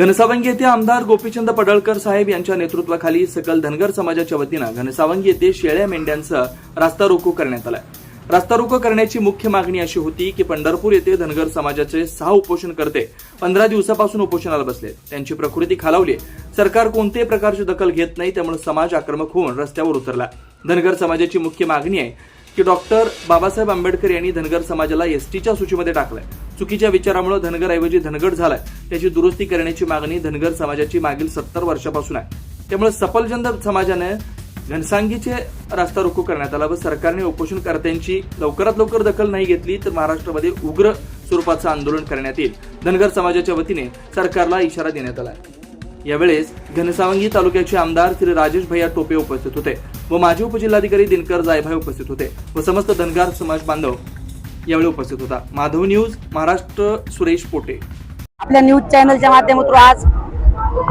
घनसावंगी येथे आमदार गोपीचंद पडळकर साहेब यांच्या नेतृत्वाखाली सकल धनगर समाजाच्या वतीनं घनसावंगी येथे शेळ्या मेंढ्यांचं रास्ता रोको करण्यात आलाय. रास्ता रोको करण्याची मुख्य मागणी अशी होती की पंढरपूर येथे धनगर समाजाचे सहा उपोषणकर्ते पंधरा दिवसापासून उपोषणाला बसले त्यांची प्रकृती खालावली सरकार कोणत्याही प्रकारची दखल घेत नाही त्यामुळे समाज आक्रमक होऊन रस्त्यावर उतरला. धनगर समाजाची मुख्य मागणी आहे की डॉक्टर बाबासाहेब आंबेडकर यांनी धनगर समाजाला एसटीच्या सूचीमध्ये टाकलंय. चुकीच्या विचारामुळे धनगर ऐवजी धनगड झालाय. त्याची दुरुस्ती करण्याची मागणी धनगर समाजाची मागील सत्तर वर्षापासून आहे. त्यामुळे सफलचंद समाजाने घनसांगीचे रास्ता रोको करण्यात आला व सरकारने उपोषणकर्त्यांची लवकरात लवकर दखल नाही घेतली तर महाराष्ट्रामध्ये उग्र स्वरूपाचं आंदोलन करण्यात येईल. धनगर समाजाच्या वतीने सरकारला इशारा देण्यात आला यावेळेस घनसावंगी तालुक्याचे आमदार श्री राजेश भैया टोपे उपस्थित होते. व माजी उपजिल्हाधिकारी दिनकर जायभाई उपस्थित होते व समस्त धनगर समाज बांधव यावेळी उपस्थित होता. माधव न्यूज महाराष्ट्र सुरेश पोटे. आपल्या न्यूज चॅनलच्या माध्यमातून आज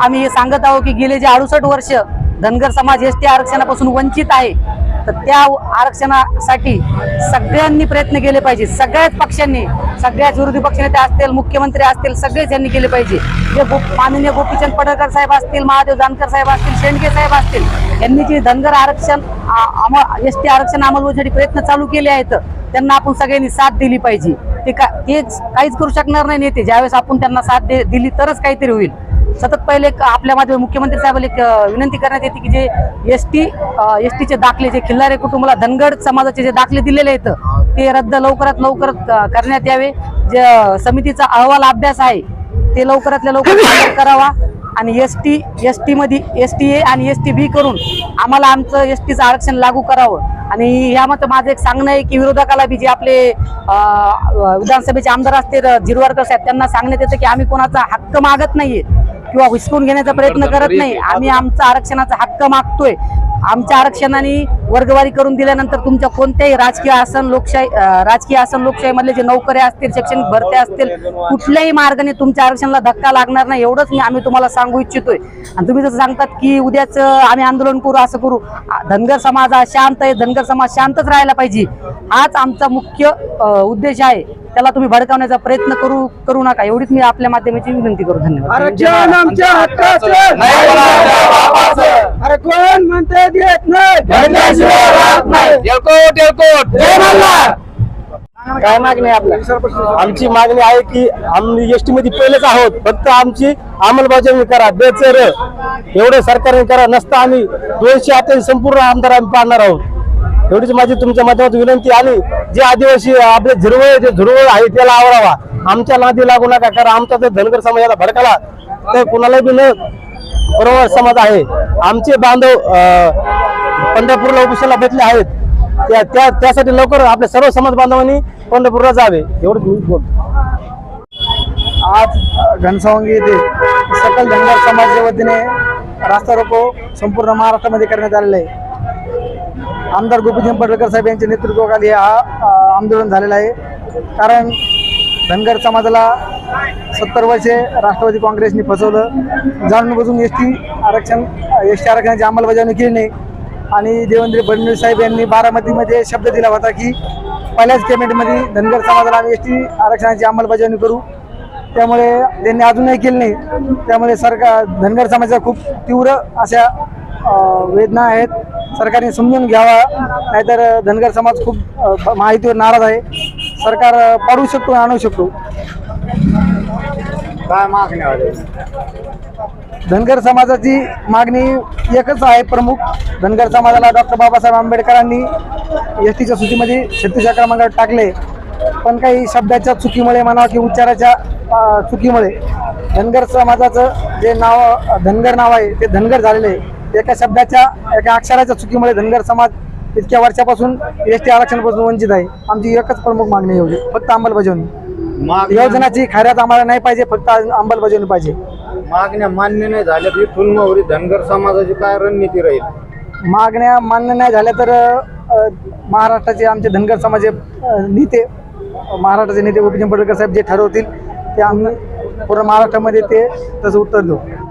आम्ही हे सांगत आहोत की गेले जे अडुसष्ट वर्ष धनगर समाज एस टी आरक्षणापासून वंचित आहे तर त्या आरक्षणासाठी सगळ्यांनी प्रयत्न केले पाहिजे. सगळ्याच पक्षांनी सगळ्याच विरोधी पक्षनेते असतील मुख्यमंत्री असतील सगळेच यांनी केले पाहिजे. जे गो माननीय गोपीचंद पडळकर साहेब असतील महादेव जानकर साहेब असतील शेंडके साहेब असतील यांनी जे धनगर आरक्षण एस टी आरक्षण अंमलबजावणीसाठी प्रयत्न चालू केले आहेत त्यांना आपण सगळ्यांनी साथ दिली पाहिजे. ते का तेच काहीच करू शकणार नाही नेते. ज्यावेळेस आपण त्यांना साथ दे- दिली तरच काहीतरी होईल. सतत पहिले एक आपल्या मध्ये मुख्यमंत्री साहेबांना एक विनंती करण्यात येते की जे एस टी एस टीचे दाखले जे खिल्लारे कुटुंबाला धनगड समाजाचे जे दाखले दिलेले आहेत ते रद्द लवकरात लवकर करण्यात यावे. जे समितीचा अहवाल अभ्यास आहे ते लवकरातल्या लवकर करावा. आणि एस टी एस टीमध्ये एस टी ए आणि एस टी बी करून आम्हाला आमचं एस टीचं आरक्षण लागू करावं. आणि यामध्ये माझं एक सांगणं आहे की विरोधकाला बी जे आपले विधानसभेचे आमदार असते झिरवारकर साहेब त्यांना सांगण्यात येतं की आम्ही कोणाचा हक्क मागत नाहीये. किंवा हिसकून घेण्याचा प्रयत्न करत नाही. आम्ही आमचा आरक्षणाचा हक्क मागतोय. आमच्या आरक्षणाने वर्गवारी करून दिल्यानंतर तुमच्या कोणत्याही राजकीय आसन लोकशाही राजकीय आसन लोकशाही मधले जे नोकऱ्या असतील शैक्षणिक भरत्या असतील कुठल्याही मार्गाने तुमच्या आरक्षणाला धक्का लागणार नाही एवढंच मी आम्ही तुम्हाला सांगू इच्छितोय. आणि तुम्ही जसं सांगतात की उद्याच आम्ही आंदोलन करू असं करू धनगर समाज हा शांत आहे धनगर समाज शांतच राहायला पाहिजे. हाच आमचा मुख्य उद्देश आहे. त्याला तुम्ही भडकावण्याचा प्रयत्न करू करू नका. एवढीच मी आपल्या माध्यमाची विनंती करू. धन्यवाद आरक्षण आमच्या हक्काचं अरे नाही. काय मागणी आहे आपल्या? आमची मागणी आहे की आम्ही एसटी मध्ये पहिलेच आहोत. फक्त आमची अंमलबजावणी करा बेचर. एवढं सरकारने करा नसतं आम्ही दोनशे आता संपूर्ण आमदार आम्ही पाडणार आहोत. एवढीच माझी तुमच्या माध्यमातून विनंती आणि जे आदिवासी आपले झुरवळ जे झुरवळ आहे त्याला आवडावा. आमच्या नादी लागू नका कारण आमचा जर धनगर समाजाला भडकला तर कुणाला बी न बरोबर समाज आहे. आमचे बांधव पंढरपूरला उपोषणाला बसले आहेत. त्या त्या त्यासाठी लवकर आपल्या सर्व समाज बांधवांनी पंढरपूरला जावे. एवढं मी आज घनसावंगी येथे सकल धनगर समाजाच्या वतीने रास्ता रोको संपूर्ण महाराष्ट्रामध्ये करण्यात आलेला आहे. आमदार गोपीचंद पडळकर साहेब यांच्या नेतृत्वाखाली हा आंदोलन झालेलं आहे. कारण धनगर समाजाला सत्तर वर्षे राष्ट्रवादी काँग्रेसने फसवलं. जाणून बुजून एस टी आरक्षण एस टी आरक्षणाची अंमलबजावणी केली नाही. आणि देवेंद्र फडणवीस साहेब यांनी बारामतीमध्ये शब्द दिला होता की पहिल्याच कॅबिनेटमध्ये धनगर समाजाला आम्ही एस टी आरक्षणाची अंमलबजावणी करू. त्यामुळे त्यांनी अजूनही केली नाही. त्यामुळे सरकार धनगर समाजाच्या खूप तीव्र अशा वेदना आहेत. सरकारने समजून घ्यावा. नाहीतर धनगर समाज खूप माहितीवर नाराज आहे. सरकार पाडू शकतो आणू शकतो. काय मागणी धनगर समाजाची मागणी एकच आहे प्रमुख. धनगर समाजाला डॉक्टर बाबासाहेब आंबेडकरांनी एस टीच्या सूचीमध्ये छत्तीस क्रमांकावर टाकले. पण काही शब्दाच्या चुकीमुळे म्हणा की उच्चाराच्या चुकीमुळे धनगर समाजाचं जे नाव धनगर नाव आहे ते धनगर झालेले आहे. एका शब्दाच्या एका अक्षराच्या चुकीमुळे धनगर समाज इतक्या वर्षापासून एस टी आरक्षणापासून वंचित आहे. आमची एकच प्रमुख मागणी एवढी. फक्त अंमलबजावणी. योजनाची खऱ्यात आम्हाला नाही पाहिजे फक्त अंमलबजावणी पाहिजे. मागण्या मान्य नाही झाल्या तरी फुलमोहरी धनगर समाजाची काय रणनीती राहील? मागण्या मान्य नाही झाल्या तर महाराष्ट्राचे आमचे धनगर समाज नेते महाराष्ट्राचे नेते गोपीचंद पडळकर साहेब जे ठरवतील ते आम्ही पूर्ण महाराष्ट्रामध्ये ते तसं उत्तर देऊ.